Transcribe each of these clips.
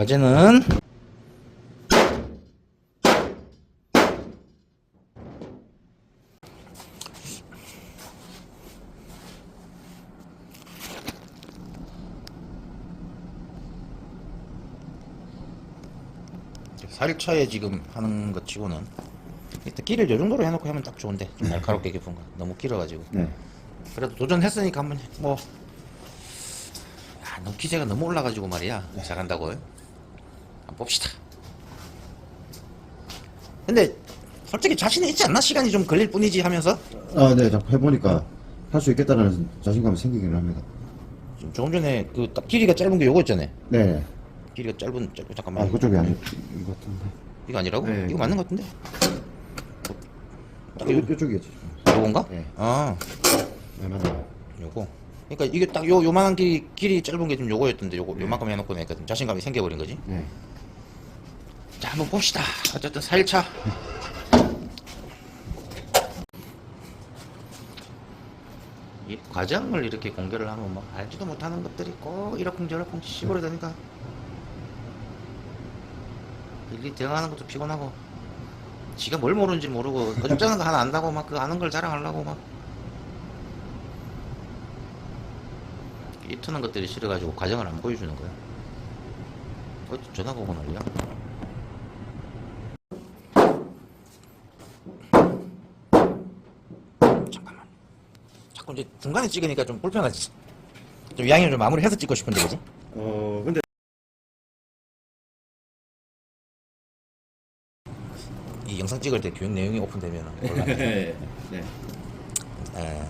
과제는 살차에 지금 하는 것 치고는 일단 길을 요 정도로 해놓고 하면 딱 좋은데 좀 날카롭게 깊은 거. 너무 길어가지고. 네. 그래도 도전했으니까 한번 해. 뭐 아, 너무 기세가 너무 올라가지고 말이야. 잘한다고 한번 봅시다 근데 솔직히 자신이 있지 않나 시간이 좀 걸릴 뿐이지 하면서 아, 네. 자꾸 해보니까 할 수 있겠다는 자신감이 생기긴 합니다. 지금 조금 전에 그 딱 길이가 짧은 게 요거 있잖아요 네. 길이가 짧은 짧은 아, 잠깐만 그쪽이 아닌 것 같은데. 이거 아니라고? 네, 이거. 맞는 것 같은데 딱 요, 요, 요쪽이겠지. 요건가? 네. 아 네, 맞아요. 요거 그러니까 이게 딱 요 요만한 길이 길이 짧은 게 지금 요거였던데 요거 요만큼 해놓고 내니까 좀 자신감이 생겨버린 거지 네. 자 한번 봅시다. 어쨌든 4일차. 이 과정을 이렇게 공개를 하면 막 알지도 못하는 것들이 꼭 이러쿵저러쿵 씹어내다니까. 일일이 대응하는 것도 피곤하고. 지가 뭘 모르는지 모르고 어쩌는 거 하나 안다고 막 그 아는 걸 자랑하려고 막. 이트는 것들이 싫어가지고 과정을 안 보여주는 거야. 어 전화가 오고 난리야 잠깐만. 자꾸 이제 중간에 찍으니까 좀 불편하지. 좀 이왕이면 좀 마무리해서 찍고 싶은데 그지? 어, 근데 이 영상 찍을 때 교육 내용이 오픈되면. 네. 네. 에.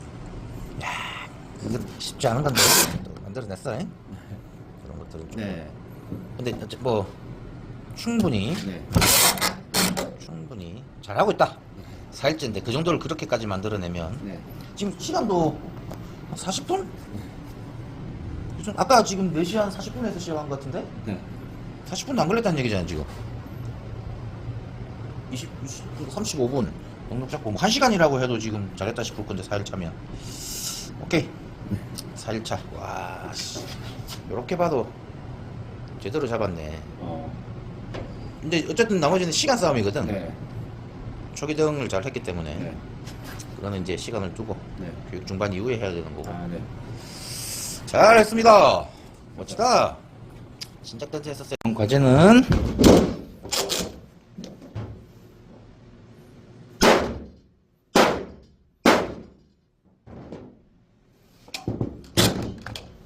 야, 이거 쉽지 않은 건데 또 만들어냈어. 잉? 그런 것들은 좀. 네. 근데 어째 뭐 충분히 네. 충분히 잘하고 있다. 4일째인데 그 정도를 그렇게까지 만들어내면 네. 지금 시간도 한 40분? 요즘 아까 지금 4시 한 40분에서 시작한 것 같은데? 네. 40분도 안 걸렸다는 얘기잖아요 지금 20, 20 35분 넉넉 잡고 뭐 1시간이라고 해도 지금 잘했다 싶을 건데 4일 차면 오케이 4일 차와 요렇게 봐도 제대로 잡았네 어. 근데 어쨌든 나머지는 시간 싸움이거든 네. 초기 대응을 잘 했기 때문에 네. 그거는 이제 시간을 두고 네. 교육 중반 이후에 해야 되는 거고 아, 네. 잘했습니다 멋지다 진작 던지 했었어요 과제는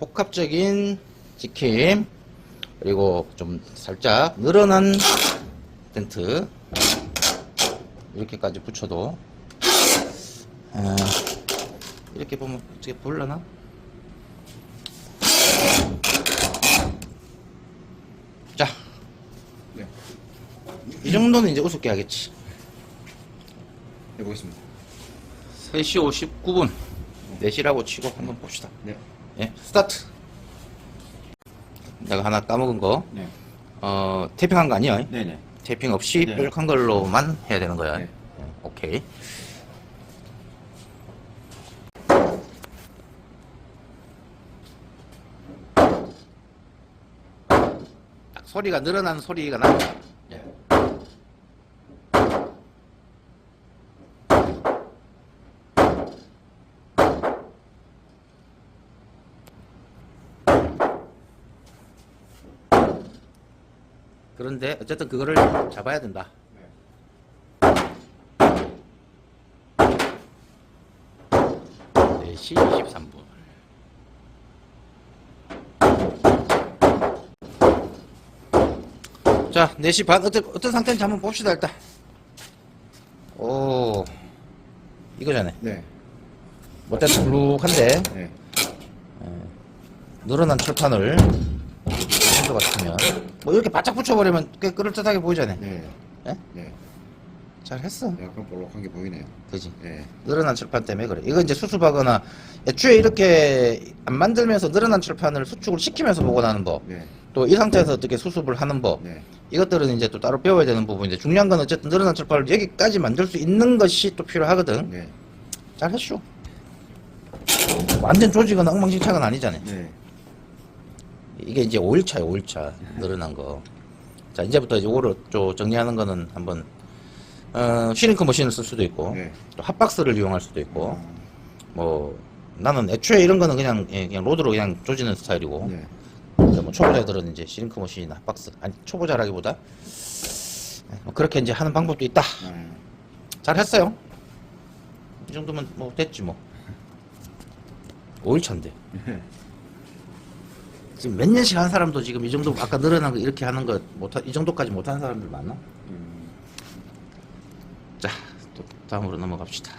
복합적인 지킴 그리고 좀 살짝 늘어난 텐트 이렇게까지 붙여도 아, 이렇게 보면 어떻게 보려나? 자, 네. 이 정도는 이제 우습게 하겠지. 해보겠습니다. 3시 59분. 4시라고 치고 한번 봅시다. 네. 예, 스타트. 내가 하나 까먹은 거, 네. 어, 태핑한 거 아니야? 네네. 태핑 없이 네. 뾰족한 걸로만 해야 되는 거야. 네. 예, 오케이. 딱 소리가 늘어난 소리가 나. 예. 그런데 어쨌든 그거를 잡아야 된다. 네시 23분. 자, 4시 반. 어떤, 어떤 상태인지 한번 봅시다, 일단. 오, 이거잖아요. 네. 못다 블룩한데, 네. 늘어난 철판을 한것 같으면, 뭐 이렇게 바짝 붙여버리면 꽤 그럴듯하게 보이잖아요. 네. 예? 네. 잘했어. 약간 볼록한 게 보이네요. 그지? 네. 늘어난 철판 때문에 그래. 이거 이제 수습하거나 애초에 이렇게 안 만들면서 늘어난 철판을 수축을 시키면서 복원하는 법. 네. 또 이 상태에서 어떻게 수습을 하는 법. 네. 이것들은 이제 또 따로 배워야 되는 부분인데 중요한 건 어쨌든 늘어난 철판을 여기까지 만들 수 있는 것이 또 필요하거든. 네. 잘 했쇼. 완전 조직은 엉망진창은 아니잖아요. 네. 이게 이제 5일차예요, 5일차. 늘어난 거. 자, 이제부터 이제 오를 좀 정리하는 거는 한번, 어, 시링크 머신을 쓸 수도 있고, 네. 또 핫박스를 이용할 수도 있고, 뭐, 나는 애초에 이런 거는 그냥, 예, 그냥 로드로 그냥 조지는 스타일이고, 네. 근데 뭐 초보자들은 이제 시링크 머신이나 핫박스, 아니, 초보자라기보다, 예, 뭐 그렇게 이제 하는 방법도 있다. 네. 잘 했어요. 이 정도면 뭐 됐지 뭐. 5일차인데. 지금 몇 년씩 한 사람도 지금 이 정도 아까 늘어난 거 이렇게 하는 거 못하 이 정도까지 못하는 사람들 많나? 자, 또 다음으로 넘어갑시다.